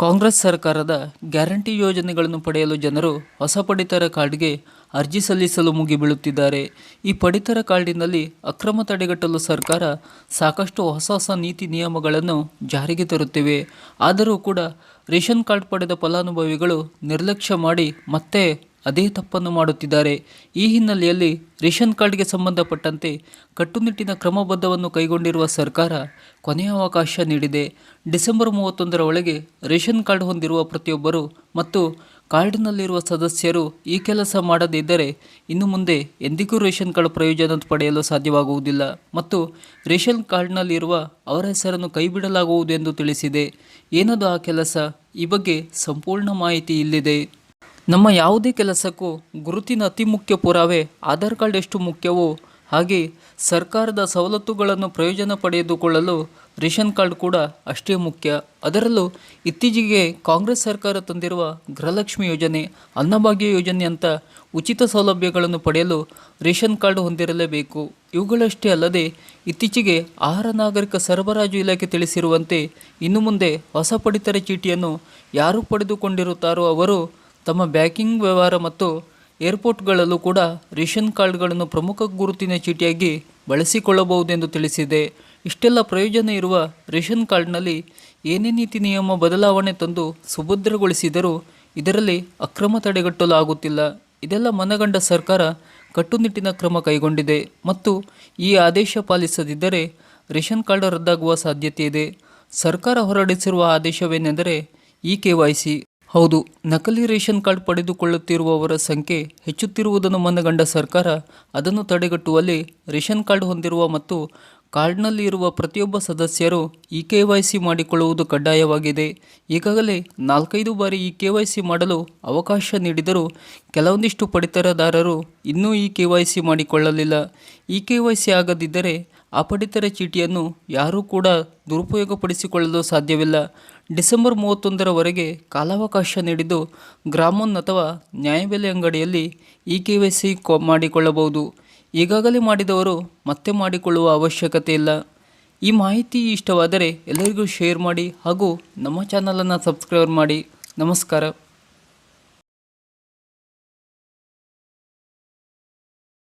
ಕಾಂಗ್ರೆಸ್ ಸರ್ಕಾರದ ಗ್ಯಾರಂಟಿ ಯೋಜನೆಗಳನ್ನು ಪಡೆಯಲು ಜನರು ಹೊಸ ಪಡಿತರ ಕಾರ್ಡ್ಗೆ ಅರ್ಜಿ ಸಲ್ಲಿಸಲು ಮುಗಿಬೀಳುತ್ತಿದ್ದಾರೆ ಈ ಪಡಿತರ ಕಾರ್ಡಿನಲ್ಲಿ ಅಕ್ರಮ ತಡೆಗಟ್ಟಲು ಸರ್ಕಾರ ಸಾಕಷ್ಟು ಹೊಸ ಹೊಸ ನೀತಿ ನಿಯಮಗಳನ್ನು ಜಾರಿಗೆ ತರುತ್ತಿವೆ. ಆದರೂ ಕೂಡ ರೇಷನ್ ಕಾರ್ಡ್ ಪಡೆದ ಫಲಾನುಭವಿಗಳು ನಿರ್ಲಕ್ಷ್ಯ ಮಾಡಿ ಮತ್ತೆ ಅದೇ ತಪ್ಪನ್ನು ಮಾಡುತ್ತಿದ್ದಾರೆ. ಈ ಹಿನ್ನೆಲೆಯಲ್ಲಿ ರೇಷನ್ ಕಾರ್ಡ್ಗೆ ಸಂಬಂಧಪಟ್ಟಂತೆ ಕಟ್ಟುನಿಟ್ಟಿನ ಕ್ರಮಬದ್ಧವನ್ನು ಕೈಗೊಂಡಿರುವ ಸರ್ಕಾರ ಕೊನೆಯ ಅವಕಾಶ ನೀಡಿದೆ. ಡಿಸೆಂಬರ್ ಮೂವತ್ತೊಂದರ ಒಳಗೆ ರೇಷನ್ ಕಾರ್ಡ್ ಹೊಂದಿರುವ ಪ್ರತಿಯೊಬ್ಬರು ಮತ್ತು ಕಾರ್ಡ್ನಲ್ಲಿರುವ ಸದಸ್ಯರು ಈ ಕೆಲಸ ಮಾಡದಿದ್ದರೆ ಇನ್ನು ಮುಂದೆ ಎಂದಿಗೂ ರೇಷನ್ ಕಾರ್ಡ್ ಪ್ರಯೋಜನ ಪಡೆಯಲು ಸಾಧ್ಯವಾಗುವುದಿಲ್ಲ ಮತ್ತು ರೇಷನ್ ಕಾರ್ಡ್ನಲ್ಲಿರುವ ಅವರ ಹೆಸರನ್ನು ಕೈಬಿಡಲಾಗುವುದು ಎಂದು ತಿಳಿಸಿದೆ. ಏನದು ಆ ಕೆಲಸ? ಈ ಬಗ್ಗೆ ಸಂಪೂರ್ಣ ಮಾಹಿತಿ ಇಲ್ಲಿದೆ. ನಮ್ಮ ಯಾವುದೇ ಕೆಲಸಕ್ಕೂ ಗುರುತಿನ ಅತಿ ಮುಖ್ಯ ಪುರಾವೆ, ಆಧಾರ್ ಕಾರ್ಡ್ ಎಷ್ಟು ಮುಖ್ಯವೋ ಹಾಗೆ ಸರ್ಕಾರದ ಸವಲತ್ತುಗಳನ್ನು ಪ್ರಯೋಜನ ಪಡೆದುಕೊಳ್ಳಲು ರೇಷನ್ ಕಾರ್ಡ್ ಕೂಡ ಅಷ್ಟೇ ಮುಖ್ಯ. ಅದರಲ್ಲೂ ಇತ್ತೀಚೆಗೆ ಕಾಂಗ್ರೆಸ್ ಸರ್ಕಾರ ತಂದಿರುವ ಗೃಹಲಕ್ಷ್ಮಿ ಯೋಜನೆ, ಅನ್ನಭಾಗ್ಯ ಯೋಜನೆ ಅಂತ ಉಚಿತ ಸೌಲಭ್ಯಗಳನ್ನು ಪಡೆಯಲು ರೇಷನ್ ಕಾರ್ಡ್ ಹೊಂದಿರಲೇಬೇಕು. ಇವುಗಳಷ್ಟೇ ಅಲ್ಲದೆ ಇತ್ತೀಚೆಗೆ ಆಹಾರ ನಾಗರಿಕ ಸರಬರಾಜು ಇಲಾಖೆ ತಿಳಿಸಿರುವಂತೆ ಇನ್ನು ಮುಂದೆ ಹೊಸ ಪಡಿತರ ಚೀಟಿಯನ್ನು ಯಾರು ಪಡೆದುಕೊಂಡಿರುತ್ತಾರೋ ಅವರು ತಮ್ಮ ಬ್ಯಾಂಕಿಂಗ್ ವ್ಯವಹಾರ ಮತ್ತು ಏರ್ಪೋರ್ಟ್ಗಳಲ್ಲೂ ಕೂಡ ರೇಷನ್ ಕಾರ್ಡ್ಗಳನ್ನು ಪ್ರಮುಖ ಗುರುತಿನ ಚೀಟಿಯಾಗಿ ಬಳಸಿಕೊಳ್ಳಬಹುದೆಂದು ತಿಳಿಸಿದೆ. ಇಷ್ಟೆಲ್ಲ ಪ್ರಯೋಜನ ಇರುವ ರೇಷನ್ ಕಾರ್ಡ್ನಲ್ಲಿ ಏನೇ ನೀತಿ ನಿಯಮ ಬದಲಾವಣೆ ತಂದು ಸುಭದ್ರಗೊಳಿಸಿದರೂ ಇದರಲ್ಲಿ ಅಕ್ರಮ ತಡೆಗಟ್ಟಲು ಆಗುತ್ತಿಲ್ಲ ಇದೆಲ್ಲ ಮನಗಂಡ ಸರ್ಕಾರ ಕಟ್ಟುನಿಟ್ಟಿನ ಕ್ರಮ ಕೈಗೊಂಡಿದೆ ಮತ್ತು ಈ ಆದೇಶ ಪಾಲಿಸದಿದ್ದರೆ ರೇಷನ್ ಕಾರ್ಡ್ ರದ್ದಾಗುವ ಸಾಧ್ಯತೆ ಇದೆ. ಸರ್ಕಾರ ಹೊರಡಿಸಿರುವ ಆದೇಶವೇನೆಂದರೆ ಇ ಕೆ ವೈ ಸಿ. ಹೌದು, ನಕಲಿ ರೇಷನ್ ಕಾರ್ಡ್ ಪಡೆದುಕೊಳ್ಳುತ್ತಿರುವವರ ಸಂಖ್ಯೆ ಹೆಚ್ಚುತ್ತಿರುವುದನ್ನು ಮನಗಂಡ ಸರ್ಕಾರ ಅದನ್ನು ತಡೆಗಟ್ಟುವಲ್ಲಿ ರೇಷನ್ ಕಾರ್ಡ್ ಹೊಂದಿರುವ ಮತ್ತು ಕಾರ್ಡ್ನಲ್ಲಿ ಇರುವ ಪ್ರತಿಯೊಬ್ಬ ಸದಸ್ಯರು ಇ ಕೆ ವೈ ಸಿ ಮಾಡಿಕೊಳ್ಳುವುದು ಕಡ್ಡಾಯವಾಗಿದೆ. ಈಗಾಗಲೇ ನಾಲ್ಕೈದು ಬಾರಿ ಇ ಕೆ ವೈ ಸಿ ಮಾಡಲು ಅವಕಾಶ ನೀಡಿದರೂ ಕೆಲವೊಂದಿಷ್ಟು ಪಡಿತರದಾರರು ಇನ್ನೂ ಇ ಕೆ ವೈ ಸಿ ಮಾಡಿಕೊಳ್ಳಲಿಲ್ಲ. ಇ ಕೆ ವೈ ಸಿ ಆಗದಿದ್ದರೆ ಆ ಪಡಿತರ ಚೀಟಿಯನ್ನು ಯಾರೂ ಕೂಡ ದುರುಪಯೋಗಪಡಿಸಿಕೊಳ್ಳಲು ಸಾಧ್ಯವಿಲ್ಲ. ಡಿಸೆಂಬರ್ ಮೂವತ್ತೊಂದರವರೆಗೆ ಕಾಲಾವಕಾಶ ನೀಡಿದ್ದು ಗ್ರಾಮೋನ್ ಅಥವಾ ನ್ಯಾಯಬೆಲೆ ಅಂಗಡಿಯಲ್ಲಿ ಇ ಕೆ ವೈ ಸಿ ಮಾಡಿಕೊಳ್ಳಬಹುದು. ಈಗಾಗಲೇ ಮಾಡಿದವರು ಮತ್ತೆ ಮಾಡಿಕೊಳ್ಳುವ ಅವಶ್ಯಕತೆ ಇಲ್ಲ. ಈ ಮಾಹಿತಿ ಇಷ್ಟವಾದರೆ ಎಲ್ಲರಿಗೂ ಶೇರ್ ಮಾಡಿ ಹಾಗೂ ನಮ್ಮ ಚಾನಲನ್ನು ಸಬ್ಸ್ಕ್ರೈಬ್ ಮಾಡಿ. ನಮಸ್ಕಾರ.